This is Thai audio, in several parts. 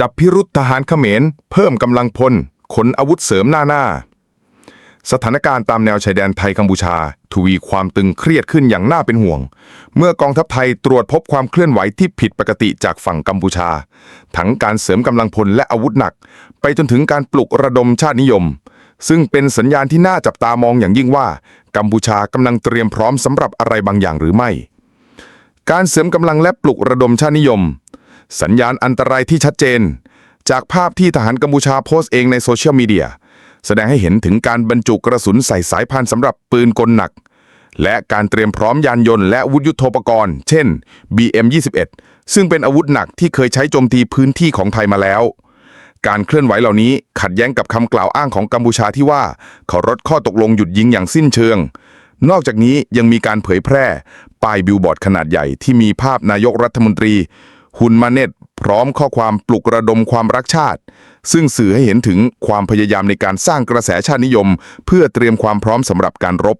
จับพิรุษทหารเขมร เพิ่มกำลังพล ขนอาวุธเสริมหน้าหน้า สถานการณ์ตามแนวชายแดนไทยกัมพูชา ทวีความตึงเครียดขึ้นอย่างน่าเป็นห่วง เมื่อกองทัพไทยตรวจพบความเคลื่อนไหวที่ผิดปกติจากฝั่งกัมพูชา ทั้งการเสริมกำลังพลและอาวุธหนัก ไปจนถึงการปลุกระดมชาตินิยม ซึ่งเป็นสัญญาณที่น่าจับตามองอย่างยิ่งว่า กัมพูชากำลังเตรียมพร้อมสำหรับอะไรบางอย่างหรือไม่การเสริมกำลังและปลุกระดมชาตินิยม สัญญาณอันตรายที่ชัดเจน จากภาพที่ทหารกัมพูชาโพสต์เองในโซเชียลมีเดียแสดงให้เห็นถึงการบรรจุกระสุนใส่สายพานสำหรับปืนกลหนัก และการเตรียมพร้อมยานยนต์และอาวุธยุโทโธปกรณ์ เช่น BM21 ซึ่งเป็นอาวุธหนักที่เคยใช้โจมตีพื้นที่ของไทยมาแล้ว การเคลื่อนไหวเหล่านี้ขัดแย้งกับคำกล่าวอ้างของกัมพูชาที่ว่าเขาลดข้อตกลงหยุดยิงอย่างสิ้นเชิง นอกจากนี้ยังมีการเผยแพร่ป้ายบิลบอร์ดขนาดใหญ่ที่มีภาพนายกรัฐมนตรี ฮุนมาเนตพร้อมข้อความปลุกระดมความรักชาติ ซึ่งสื่อให้เห็นถึงความพยายามในการสร้างกระแสชาตินิยม เพื่อเตรียมความพร้อมสำหรับการรบ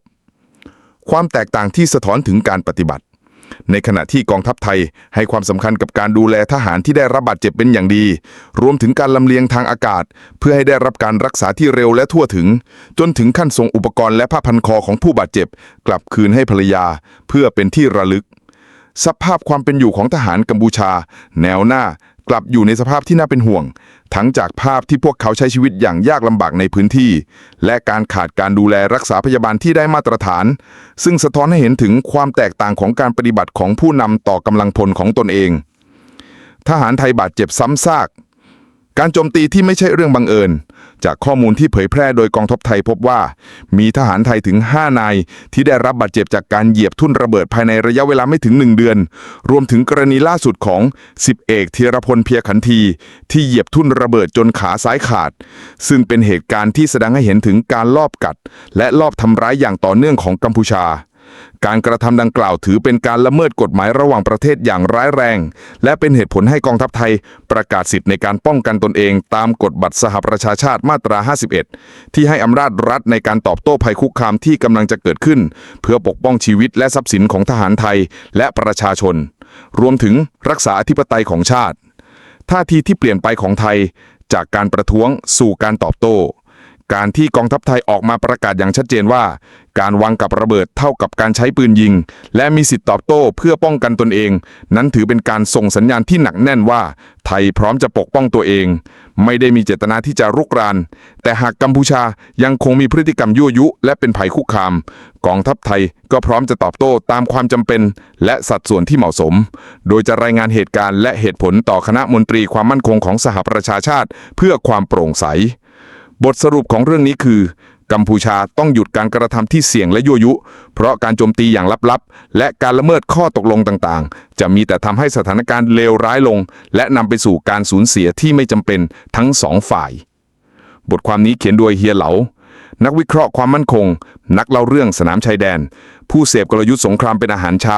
ความแตกต่างที่สะท้อนถึงการปฏิบัติ ในขณะที่กองทัพไทยให้ความสำคัญกับการดูแลทหารที่ได้รับบาดเจ็บเป็นอย่างดี รวมถึงการลำเลียงทางอากาศ เพื่อให้ได้รับการรักษาที่เร็วและทั่วถึง จนถึงขั้นส่งอุปกรณ์และผ้าพันคอของผู้บาดเจ็บ กลับคืนให้ภรรยา เพื่อเป็นที่ระลึก สภาพความเป็นอยู่ของทหารกัมพูชา แนวหน้ากลับอยู่ในสภาพที่น่าเป็นห่วง ทั้งจากภาพที่พวกเขาใช้ชีวิตอย่างยากลำบากในพื้นที่ และการขาดการดูแลรักษาพยาบาลที่ได้มาตรฐาน ซึ่งสะท้อนให้เห็นถึงความแตกต่างของการปฏิบัติของผู้นำต่อกำลังพลของตนเอง ทหารไทยบาดเจ็บซ้ำซาก การโจมตีที่ไม่ใช่เรื่องบังเอิญ จากข้อมูลที่เผยแพร่โดยกองทัพไทยพบว่า มีทหารไทยถึง 5 นาย ที่ได้รับบาดเจ็บจากการเหยียบทุ่นระเบิดภายในระยะเวลาไม่ถึง 1 เดือน รวมถึงกรณีล่าสุดของสิบเอกธีรพลเพียขันที ที่เหยียบทุ่นระเบิดจนขาซ้ายขาด ซึ่งเป็นเหตุการณ์ที่แสดงให้เห็นถึงการลอบกัด และลอบทำร้ายอย่างต่อเนื่องของกัมพูชา การกระทำดังกล่าวถือเป็นการละเมิดกฎหมายระหว่างประเทศอย่างร้ายแรง และเป็นเหตุผลให้กองทัพไทย ประกาศสิทธิ์ในการป้องกันตนเอง ตามกฎบัตรสหประชาชาติมาตรา 51 ที่ให้อำนาจรัฐในการตอบโต้ภัยคุกคามที่กำลังจะเกิดขึ้น เพื่อปกป้องชีวิตและทรัพย์สินของทหารไทยและประชาชน รวมถึงรักษาอธิปไตยของชาติ ท่าทีที่เปลี่ยนไปของไทย จากการประท้วงสู่การตอบโต้ การที่กองทัพไทยออกมาประกาศอย่างชัดเจนว่า การวางกับระเบิดเท่ากับการใช้ปืนยิง และมีสิทธิตอบโต้เพื่อป้องกันตนเอง นั้นถือเป็นการส่งสัญญาณที่หนักแน่นว่า ไทยพร้อมจะปกป้องตัวเอง ไม่ได้มีเจตนาที่จะรุกราน แต่หากกัมพูชายังคงมีพฤติกรรมยั่วยุ และเป็นภัยคุกคาม กองทัพไทยก็พร้อมจะตอบโต้ตามความจำเป็น และสัดส่วนที่เหมาะสม โดยจะรายงานเหตุการณ์และเหตุผลต่อคณะมนตรีความมั่นคงของสหประชาชาติ เพื่อความโปร่งใส บทสรุปของเรื่องนี้คือ กัมพูชาต้องหยุดการกระทำที่เสี่ยงและยั่วยุ เพราะการโจมตีอย่างลับๆ และการละเมิดข้อตกลงต่างๆ จะมีแต่ทำให้สถานการณ์เลวร้ายลง และนำไปสู่การสูญเสียที่ไม่จำเป็นทั้งสองฝ่าย บทความนี้เขียนโดยเฮียเหลา นักวิเคราะห์ความมั่นคง นักเล่าเรื่องสนามชายแดน ผู้เสพกลยุทธ์สงครามเป็นอาหารเช้า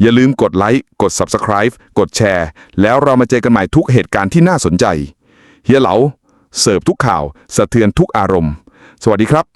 อย่าลืมกดไลค์กด Subscribe กดแชร์ แล้วเรามาเจอกันใหม่ทุกเหตุการณ์ที่น่าสนใจ เฮียเหลา เสิร์ฟทุกข่าว สะเทือนทุกอารมณ์ สวัสดีครับ